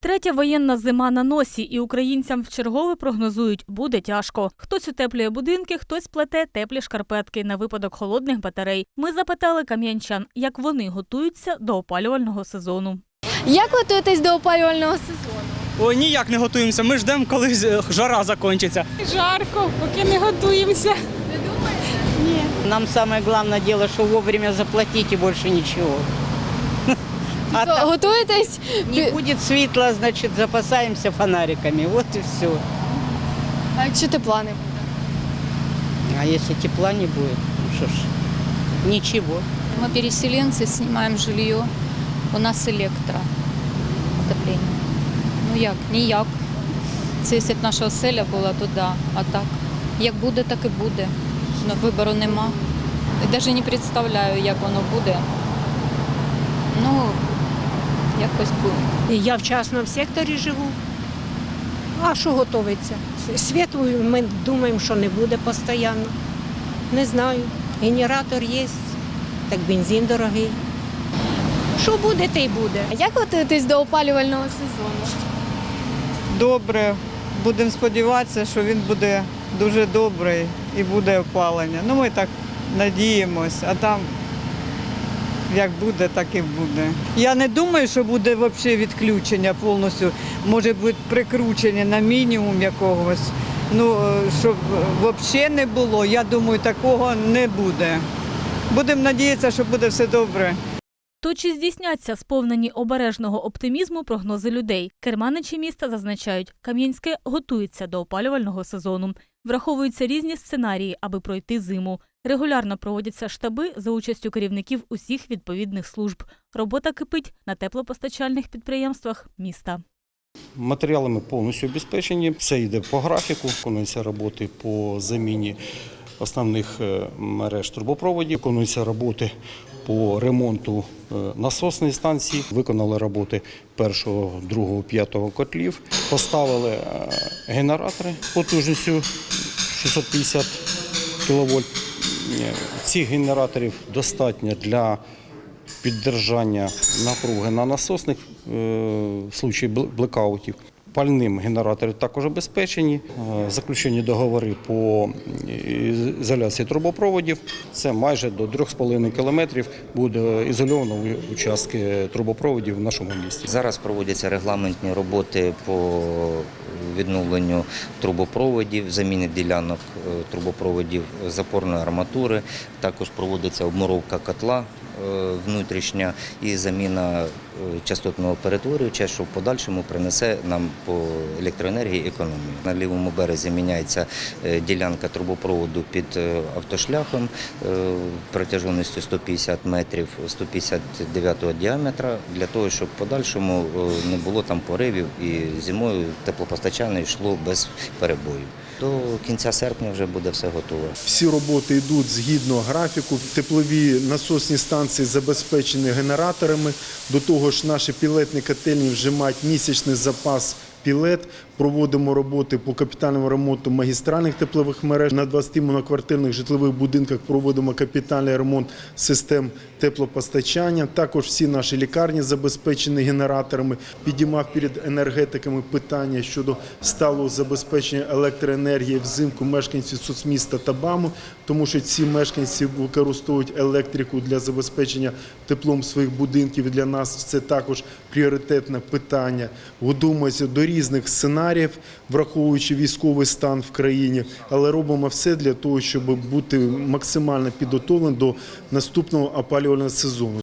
Третя воєнна зима на носі, і українцям вчергове прогнозують, буде тяжко. Хтось утеплює будинки, хтось плете теплі шкарпетки на випадок холодних батарей. Ми запитали кам'янчан, як вони готуються до опалювального сезону. Як готуєтесь до опалювального сезону? Ой, ніяк не готуємося. Ми ждемо, коли жара закінчиться. Жарко, поки не готуємося. Не Нам самое главное дело, что вовремя заплатить и больше ничего. А То так готуєтесь? не будет светла, значит, запасаемся фонариками. Вот и все. А якщо тепла не буде? А если тепла не будет, ну что ж, ничего. Мы переселенцы, снимаем жилье. У нас електро отоплення. Ну як? Ніяк. Це якщо б наша оселя була, то да. А так, як буде, так і буде. Ну, вибору нема. Навіть не представляю, як воно буде. Ну, якось буде. Я в частному секторі живу. А що готовиться? Світу ми думаємо, що не буде постійно. Не знаю. Генератор є, так бензин дорогий. Що буде, те й буде. А Як готуєтесь до опалювального сезону? добре. Будемо сподіватися, що він буде дуже добрий і буде опалення. Ну, ми так надіємось, а там як буде, так і буде. Я не думаю, що буде взагалі відключення повністю. Може бути прикручення на мінімум якогось. Ну, е, щоб взагалі не було, я думаю, такого не буде. Будемо надіятися, що буде все добре. То чи здійсняться сповнені обережного оптимізму прогнози людей? Керманичі міста зазначають, Кам'янське готується до опалювального сезону. Враховуються різні сценарії, аби пройти зиму. Регулярно проводяться штаби за участю керівників усіх відповідних служб. Робота кипить на теплопостачальних підприємствах міста. Матеріалами повністю обезпечені. Все йде по графіку. Виконуються роботи по заміні основних е, мереж трубопроводів. Виконуються роботи по ремонту е, насосної станції. Виконали роботи першого, другого, п'ятого котлів. Поставили е, генератори потужністю 650 кВт. Цих генераторів достатньо для піддержання напруги на насосних е, в случаї блекаутів. Пальним генератори також обезпечені. Е, Заключені договори по ізоляції трубопроводів. Це майже до 3,5 кілометрів буде ізольовано участки трубопроводів в нашому місті. Зараз проводяться регламентні роботи по відновленню трубопроводів, заміни ділянок е, трубопроводів запорної арматури. Також проводиться обмуровка котла е, внутрішня і заміна е, частотного перетворювача, що в подальшому принесе нам по електроенергії економію. На лівому березі міняється ділянка трубопроводу під автошляхом протяжністю 150 метрів 159 діаметра для того, щоб в подальшому не було там поривів і зимою теплопостачання йшло без перебою. До кінця серпня вже буде все готове. Всі роботи йдуть згідно графіку. Теплові насосні станції забезпечені генераторами. До того ж, наші пілетні котельні вже мають місячний запас пілет. Проводимо роботи по капітальному ремонту магістральних теплових мереж. На 20 моноквартирних житлових будинках проводимо капітальний ремонт систем теплопостачання. Також всі наші лікарні забезпечені генераторами. Підіймав перед енергетиками питання щодо сталого забезпечення електроенергії взимку мешканців соцміста та БАМу, тому що ці мешканці використовують електрику для забезпечення теплом своїх будинків. Для нас це також пріоритетне питання. Готуємося до різних сценаріїв, враховуючи військовий стан в країні, але робимо все для того, щоб бути максимально підготовленим до наступного опалювального сезону.